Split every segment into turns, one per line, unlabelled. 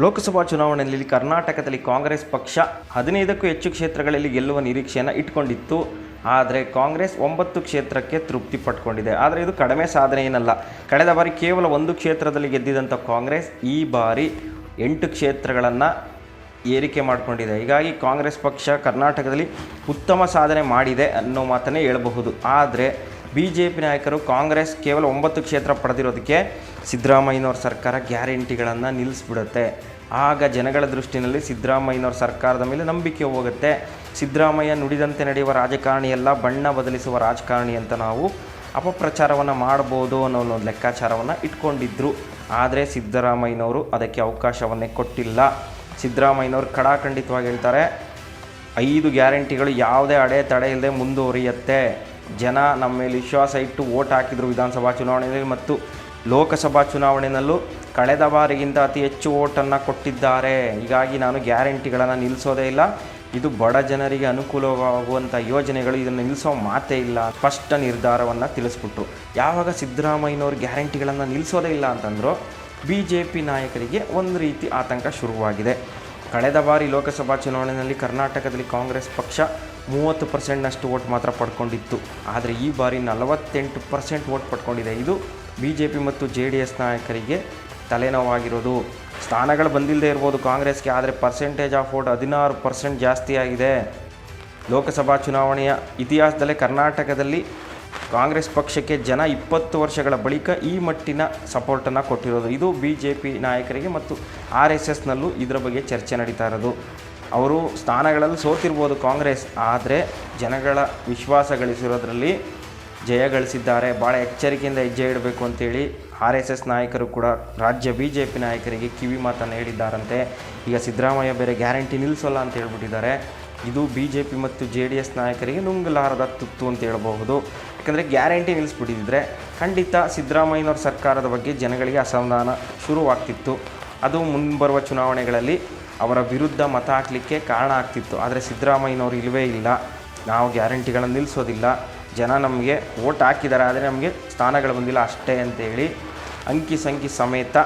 ಲೋಕಸಭಾ ಚುನಾವಣೆಯಲ್ಲಿ ಕರ್ನಾಟಕದಲ್ಲಿ ಕಾಂಗ್ರೆಸ್ ಪಕ್ಷ ಹದಿನೈದಕ್ಕೂ ಹೆಚ್ಚು ಕ್ಷೇತ್ರಗಳಲ್ಲಿ ಗೆಲ್ಲುವ ನಿರೀಕ್ಷೆಯನ್ನು ಇಟ್ಕೊಂಡಿತ್ತು. ಆದರೆ ಕಾಂಗ್ರೆಸ್ ಒಂಬತ್ತು ಕ್ಷೇತ್ರಕ್ಕೆ ತೃಪ್ತಿ ಪಟ್ಕೊಂಡಿದೆ. ಆದರೆ ಇದು ಕಡಿಮೆ ಸಾಧನೆ ಏನಲ್ಲ ಕಳೆದ ಬಾರಿ ಕೇವಲ ಒಂದು ಕ್ಷೇತ್ರದಲ್ಲಿ ಗೆದ್ದಿದಂಥ ಕಾಂಗ್ರೆಸ್ ಈ ಬಾರಿ ಎಂಟು ಕ್ಷೇತ್ರಗಳನ್ನು ಏರಿಕೆ ಮಾಡಿಕೊಂಡಿದೆ. ಹೀಗಾಗಿ ಕಾಂಗ್ರೆಸ್ ಪಕ್ಷ ಕರ್ನಾಟಕದಲ್ಲಿ ಉತ್ತಮ ಸಾಧನೆ ಮಾಡಿದೆ ಅನ್ನೋ ಮಾತನ್ನೇ ಹೇಳಬಹುದು. ಆದರೆ ಬಿ ಜೆ ಪಿ ನಾಯಕರು ಕಾಂಗ್ರೆಸ್ ಕೇವಲ ಒಂಬತ್ತು ಕ್ಷೇತ್ರ ಪಡೆದಿರೋದಕ್ಕೆ ಸಿದ್ದರಾಮಯ್ಯನವ್ರ ಸರ್ಕಾರ ಗ್ಯಾರಂಟಿಗಳನ್ನು ನಿಲ್ಲಿಸ್ಬಿಡುತ್ತೆ. ಆಗ ಜನಗಳ ದೃಷ್ಟಿನಲ್ಲಿ ಸಿದ್ದರಾಮಯ್ಯನವ್ರ ಸರ್ಕಾರದ ಮೇಲೆ ನಂಬಿಕೆ ಹೋಗುತ್ತೆ. ಸಿದ್ದರಾಮಯ್ಯ ನುಡಿದಂತೆ ನಡೆಯುವ ರಾಜಕಾರಣಿ ಎಲ್ಲ ಬಣ್ಣ ಬದಲಿಸುವ ರಾಜಕಾರಣಿ ಅಂತ ನಾವು ಅಪಪ್ರಚಾರವನ್ನು ಮಾಡ್ಬೋದು ಅನ್ನೋ ಒಂದು ಲೆಕ್ಕಾಚಾರವನ್ನು ಇಟ್ಕೊಂಡಿದ್ರು. ಆದರೆ ಸಿದ್ದರಾಮಯ್ಯನವರು ಅದಕ್ಕೆ ಅವಕಾಶವನ್ನೇ ಕೊಟ್ಟಿಲ್ಲ. ಸಿದ್ದರಾಮಯ್ಯನವರು ಖಡಾಖಂಡಿತವಾಗಿ ಹೇಳ್ತಾರೆ, ಐದು ಗ್ಯಾರಂಟಿಗಳು ಯಾವುದೇ ಅಡೆತಡೆ ಇಲ್ಲದೆ ಮುಂದುವರಿಯುತ್ತೆ. ಜನ ನಮ್ಮ ಮೇಲೆ ವಿಶ್ವಾಸ ಇಟ್ಟು ಓಟ್ ಹಾಕಿದ್ರು ವಿಧಾನಸಭಾ ಚುನಾವಣೆಯಲ್ಲಿ ಮತ್ತು ಲೋಕಸಭಾ ಚುನಾವಣೆಯಲ್ಲೂ ಕಳೆದ ಬಾರಿಗಿಂತ ಅತಿ ಹೆಚ್ಚು ಓಟನ್ನು ಕೊಟ್ಟಿದ್ದಾರೆ. ಹೀಗಾಗಿ ನಾನು ಗ್ಯಾರಂಟಿಗಳನ್ನು ನಿಲ್ಲಿಸೋದೇ ಇಲ್ಲ. ಇದು ಬಡ ಜನರಿಗೆ ಅನುಕೂಲವಾಗುವಂಥ ಯೋಜನೆಗಳು, ಇದನ್ನು ನಿಲ್ಲಿಸೋ ಮಾತೇ ಇಲ್ಲ. ಸ್ಪಷ್ಟ ನಿರ್ಧಾರವನ್ನು ತಿಳಿಸ್ಬಿಟ್ರು. ಯಾವಾಗ ಸಿದ್ದರಾಮಯ್ಯನವರು ಗ್ಯಾರಂಟಿಗಳನ್ನು ನಿಲ್ಲಿಸೋದೇ ಇಲ್ಲ ಅಂತಂದರೂ ಬಿ ಜೆ ಪಿ ನಾಯಕರಿಗೆ ಒಂದು ರೀತಿ ಆತಂಕ ಶುರುವಾಗಿದೆ. ಕಳೆದ ಬಾರಿ ಲೋಕಸಭಾ ಚುನಾವಣೆಯಲ್ಲಿ ಕರ್ನಾಟಕದಲ್ಲಿ ಕಾಂಗ್ರೆಸ್ ಪಕ್ಷ ಮೂವತ್ತು ಪರ್ಸೆಂಟ್ನಷ್ಟು ಓಟ್ ಮಾತ್ರ ಪಡ್ಕೊಂಡಿತ್ತು. ಆದರೆ ಈ ಬಾರಿ ನಲವತ್ತೆಂಟು ಪರ್ಸೆಂಟ್ ಓಟ್ ಪಡ್ಕೊಂಡಿದೆ. ಇದು ಬಿ ಜೆ ಪಿ ಮತ್ತು ಜೆ ಡಿ ಎಸ್ ನಾಯಕರಿಗೆ ತಲೆನೋವಾಗಿರೋದು. ಸ್ಥಾನಗಳು ಬಂದಿಲ್ಲದೆ ಇರ್ಬೋದು ಕಾಂಗ್ರೆಸ್ಗೆ, ಆದರೆ ಪರ್ಸೆಂಟೇಜ್ ಆಫ್ ಓಟ್ ಹದಿನಾರು ಪರ್ಸೆಂಟ್ ಜಾಸ್ತಿ ಆಗಿದೆ. ಲೋಕಸಭಾ ಚುನಾವಣೆಯ ಇತಿಹಾಸದಲ್ಲೇ ಕರ್ನಾಟಕದಲ್ಲಿ ಕಾಂಗ್ರೆಸ್ ಪಕ್ಷಕ್ಕೆ ಜನ ಇಪ್ಪತ್ತು ವರ್ಷಗಳ ಬಳಿಕ ಈ ಮಟ್ಟಿನ ಸಪೋರ್ಟನ್ನು ಕೊಟ್ಟಿರೋದು. ಇದು ಬಿ ಜೆ ಪಿ ನಾಯಕರಿಗೆ ಮತ್ತು ಆರ್ ಎಸ್ ಎಸ್ನಲ್ಲೂ ಇದರ ಬಗ್ಗೆ ಚರ್ಚೆ ನಡೀತಾ ಇರೋದು. ಅವರು ಸ್ಥಾನಗಳಲ್ಲಿ ಸೋತಿರ್ಬೋದು ಕಾಂಗ್ರೆಸ್, ಆದರೆ ಜನಗಳ ವಿಶ್ವಾಸ ಗಳಿಸಿರೋದ್ರಲ್ಲಿ ಜಯ ಗಳಿಸಿದ್ದಾರೆ. ಭಾಳ ಎಚ್ಚರಿಕೆಯಿಂದ ಹೆಜ್ಜೆ ಇಡಬೇಕು ಅಂತೇಳಿ ಆರ್ ಎಸ್ ಎಸ್ ನಾಯಕರು ಕೂಡ ರಾಜ್ಯ ಬಿ ಜೆ ಪಿ ನಾಯಕರಿಗೆ ಕಿವಿ ಮಾತನ್ನು ಹೇಳಿದ್ದಾರಂತೆ. ಈಗ ಸಿದ್ದರಾಮಯ್ಯ ಬೇರೆ ಗ್ಯಾರಂಟಿ ನಿಲ್ಲಿಸೋಲ್ಲ ಅಂತ ಹೇಳ್ಬಿಟ್ಟಿದ್ದಾರೆ. ಇದು ಬಿ ಜೆ ಪಿ ಮತ್ತು ಜೆ ಡಿ ಎಸ್ ನಾಯಕರಿಗೆ ನುಂಗಲಾರದ ತುತ್ತು ಅಂತ ಹೇಳ್ಬಹುದು. ಯಾಕಂದರೆ ಗ್ಯಾರಂಟಿ ನಿಲ್ಲಿಸ್ಬಿಟ್ಟಿದ್ರೆ ಖಂಡಿತ ಸಿದ್ದರಾಮಯ್ಯನವ್ರ ಸರ್ಕಾರದ ಬಗ್ಗೆ ಜನಗಳಿಗೆ ಅಸಮಾಧಾನ ಶುರುವಾಗ್ತಿತ್ತು. ಅದು ಮುಂಬರುವ ಚುನಾವಣೆಗಳಲ್ಲಿ ಅವರ ವಿರುದ್ಧ ಮತ ಹಾಕಲಿಕ್ಕೆ ಕಾರಣ ಆಗ್ತಿತ್ತು. ಆದರೆ ಸಿದ್ದರಾಮಯ್ಯನವರು ಇಲ್ಲವೇ ಇಲ್ಲ. ನಾವು ಗ್ಯಾರಂಟಿಗಳನ್ನು ನಿಲ್ಲಿಸೋದಿಲ್ಲ ಜನ ನಮಗೆ ಓಟ್ ಹಾಕಿದ್ದಾರೆ, ಆದರೆ ನಮಗೆ ಸ್ಥಾನಗಳು ಬಂದಿಲ್ಲ ಅಷ್ಟೇ ಅಂತೇಳಿ ಅಂಕಿ ಸಂಖಿ ಸಮೇತ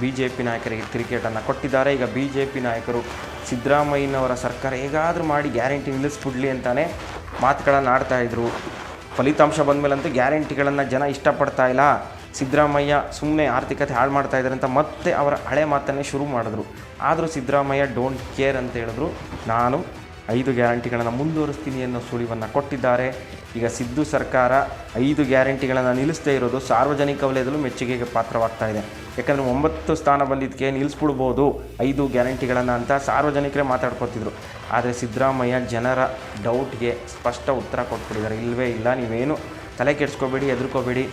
ಬಿ ಜೆ ಪಿ ನಾಯಕರಿಗೆ ಕ್ರಿಕೆಟನ್ನು ಕೊಟ್ಟಿದ್ದಾರೆ. ಈಗ ಬಿ ಜೆ ಪಿ ನಾಯಕರು ಸಿದ್ದರಾಮಯ್ಯನವರ ಸರ್ಕಾರ ಹೇಗಾದರೂ ಮಾಡಿ ಗ್ಯಾರಂಟಿ ನಿಲ್ಲಿಸ್ಬಿಡ್ಲಿ ಅಂತಾನೆ ಮಾತುಗಳನ್ನು ಆಡ್ತಾಯಿದ್ರು ಫಲಿತಾಂಶ ಬಂದಮೇಲಂತೂ ಗ್ಯಾರಂಟಿಗಳನ್ನು ಜನ ಇಷ್ಟಪಡ್ತಾ ಇಲ್ಲ. ಸಿದ್ದರಾಮಯ್ಯ ಸುಮ್ಮನೆ ಆರ್ಥಿಕತೆ ಹಾಳು ಮಾಡ್ತಾ ಇದ್ದಾರೆ ಅಂತ ಮತ್ತೆ ಅವರ ಹಳೆ ಮಾತನ್ನೇ ಶುರು ಮಾಡಿದ್ರು. ಆದರೂ ಸಿದ್ದರಾಮಯ್ಯ ಡೋಂಟ್ ಕೇರ್ ಅಂತ ಹೇಳಿದ್ರು. ನಾನು ಐದು ಗ್ಯಾರಂಟಿಗಳನ್ನು ಮುಂದುವರಿಸ್ತೀನಿ ಅನ್ನೋ ಸುಳಿವನ್ನು ಕೊಟ್ಟಿದ್ದಾರೆ. ಈಗ ಸಿದ್ದು ಸರ್ಕಾರ ಐದು ಗ್ಯಾರಂಟಿಗಳನ್ನು ನಿಲ್ಲಿಸದೇ ಇರೋದು ಸಾರ್ವಜನಿಕ ವಲಯದಲ್ಲೂ ಮೆಚ್ಚುಗೆಗೆ ಪಾತ್ರವಾಗ್ತಾ ಇದೆ. ಯಾಕಂದರೆ ಒಂಬತ್ತು ಸ್ಥಾನ ಬಂದಿದ್ದಕ್ಕೆ ನಿಲ್ಲಿಸ್ಬಿಡ್ಬೋದು ಐದು ಗ್ಯಾರಂಟಿಗಳನ್ನು ಅಂತ ಸಾರ್ವಜನಿಕರೇ ಮಾತಾಡ್ಕೊತಿದ್ರು. ಆದರೆ ಸಿದ್ದರಾಮಯ್ಯ ಜನರ ಡೌಟ್ಗೆ ಸ್ಪಷ್ಟ ಉತ್ತರ ಕೊಟ್ಬಿಟ್ಟಿದ್ದಾರೆ. ಇಲ್ಲವೇ ಇಲ್ಲ, ನೀವೇನು ತಲೆ ಕೆಡಿಸ್ಕೋಬೇಡಿ, ಹೆದರ್ಕೋಬೇಡಿ.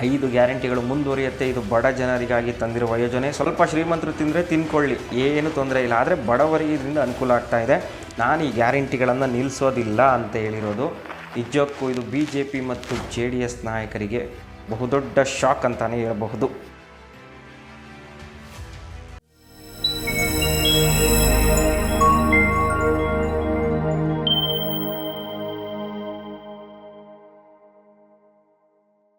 ಐದು ಗ್ಯಾರಂಟಿಗಳು ಮುಂದುವರಿಯುತ್ತೆ. ಇದು ಬಡ ಜನರಿಗಾಗಿ ತಂದಿರುವ ಯೋಜನೆ. ಸ್ವಲ್ಪ ಶ್ರೀಮಂತರು ತಿಂದರೆ ತಿನ್ಕೊಳ್ಳಿ. ಏನು ತೊಂದರೆ ಇಲ್ಲ. ಆದರೆ ಬಡವರಿಗೆ ಇದರಿಂದ ಅನುಕೂಲ ಆಗ್ತಾ ಇದೆ. ನಾನು ಈ ಗ್ಯಾರಂಟಿಗಳನ್ನು ನಿಲ್ಲಿಸೋದಿಲ್ಲ ಅಂತ ಹೇಳಿರೋದು. ನಿಜಕ್ಕೂ ಇದು ಬಿ ಜೆ ಪಿ ಮತ್ತು ಜೆ ಡಿ ಎಸ್ ನಾಯಕರಿಗೆ ಬಹುದೊಡ್ಡ ಶಾಕ್ ಅಂತಲೇ ಹೇಳಬಹುದು.